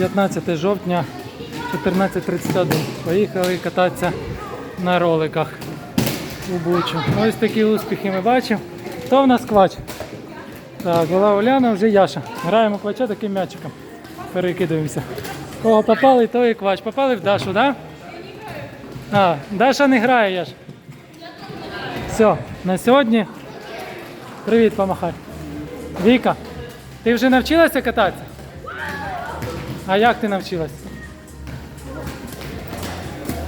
15 жовтня 14.31. Поїхали кататися на роликах у Бучу. Ось такі успіхи ми бачимо. Хто в нас квач? Так, була Оляна, вже Яша. Граємо квача таким м'ячиком. Перекидуємося. Кого попали, то і квач. Попали в Дашу, так? Да? А, Даша не грає, Яш. Все, на сьогодні. Привіт, помахай. Віка, ти вже навчилася кататися? А як ти навчилась?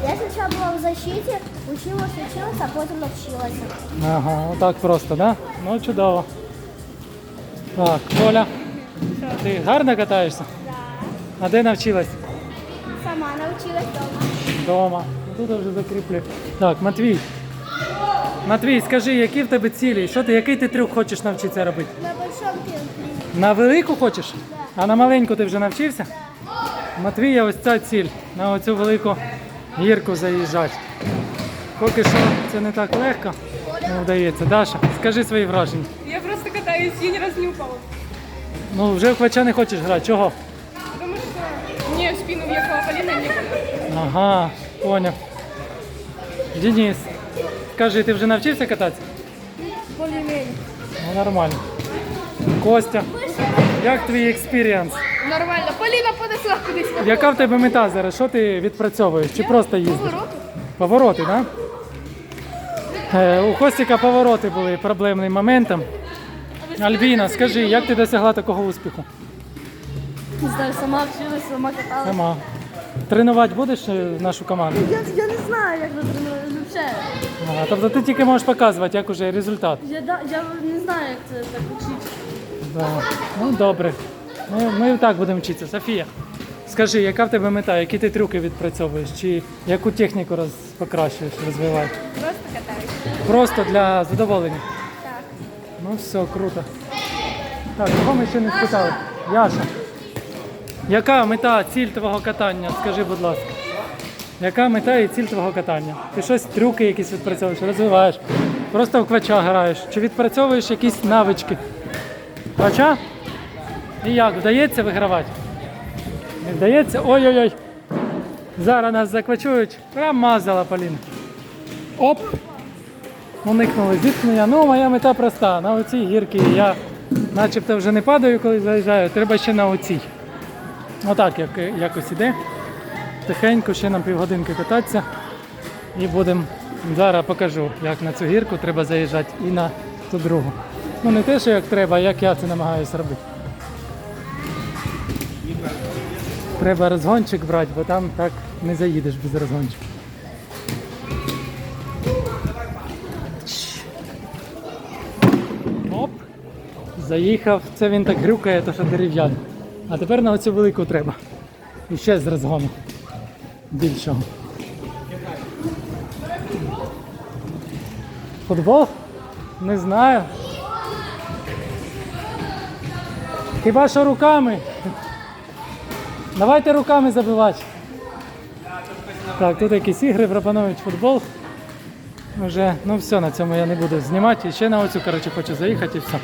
Я сначала была в защите, училась, училась, а потом научилась. Ага, отак просто, да? Ну чудово. Так, Коля, ти гарно катаєшся? Да. А де навчилась? Сама научилась дома. Дома. Ну, Тут вже закріплю. Так, Матвій. Матвій, скажи, які в тебе цілі? Що ти, який ти трюк хочеш навчитися робити? На большом трамплине. На велику хочеш? А на маленьку ти вже навчився? Матвія, ось ця ціль. На оцю велику гірку заїжджати. Поки що це не так легко, не вдається. Даша, скажи свої враження. Я просто катаюсь, я не упала. Ну вже в квача не хочеш грати. Чого? Потому что мне в спину въехала Полина, и мне. Ага, поняв. Денис, скажи, ти вже навчився кататися? Более-менее. Ну нормально. Костя, як твій експірієнс? Нормально. Полина подошла кудись. Яка в тебе мета зараз? Що ти відпрацьовуєш? Чи просто їздиш? Повороты. Повороти, так? Да? Е, у Костіка повороти були проблемним моментом. Альбіна, скажи, як ти досягла такого успіху? Не знаю, сама училась, сама каталась. Сама. Тренувати будеш е, нашу команду? Я, я не знаю, як ви тренуєте. Тобто ти тільки можеш показувати, як уже результат. Я, я не знаю, як це так вчити. Да. Ну добре. Ми, ми так будемо вчитися. Софія, скажи, яка в тебе мета, які ти трюки відпрацьовуєш, чи яку техніку роз, покращуєш, розвиваєш? Просто катаюсь. Просто для задоволення. Так. Ну все, круто. Так, кого ми ще не спитали? Яша. Яка мета, ціль твого катання? Скажи, будь ласка. Яка мета і ціль твого катання? Ти щось трюки якісь відпрацьовуєш, розвиваєш, просто в квача граєш, чи відпрацьовуєш якісь навички? Квача? І як, вдається вигравати? Не вдається? Ой-ой-ой. Зараз нас заквачують. Прям мазала Поліна. Оп! уникнули зіткнення. Ну, моя мета проста. На оцій гірці я начебто вже не падаю, коли заїжджаю, треба ще на оцій. Отак як, якось іде. Тихенько, ще нам півгодинки кататися. І будемо. Зараз покажу, як на цю гірку треба заїжджати і на ту другу. Ну не те, що як треба, а як я це намагаюся робити. Треба розгончик брати, бо там так не заїдеш без розгончика. Оп. Заїхав. Це він так грюкає, то що дерев'яний. А тепер на оцю велику треба. І ще з розгону. Більшого. Футбол? Не знаю. Хіба що руками? Давайте руками забивати. Так, тут якісь ігри пропонують футбол. Вже, ну все, на цьому я не буду знімати. І ще на оцю, коротше, хочу заїхати і все.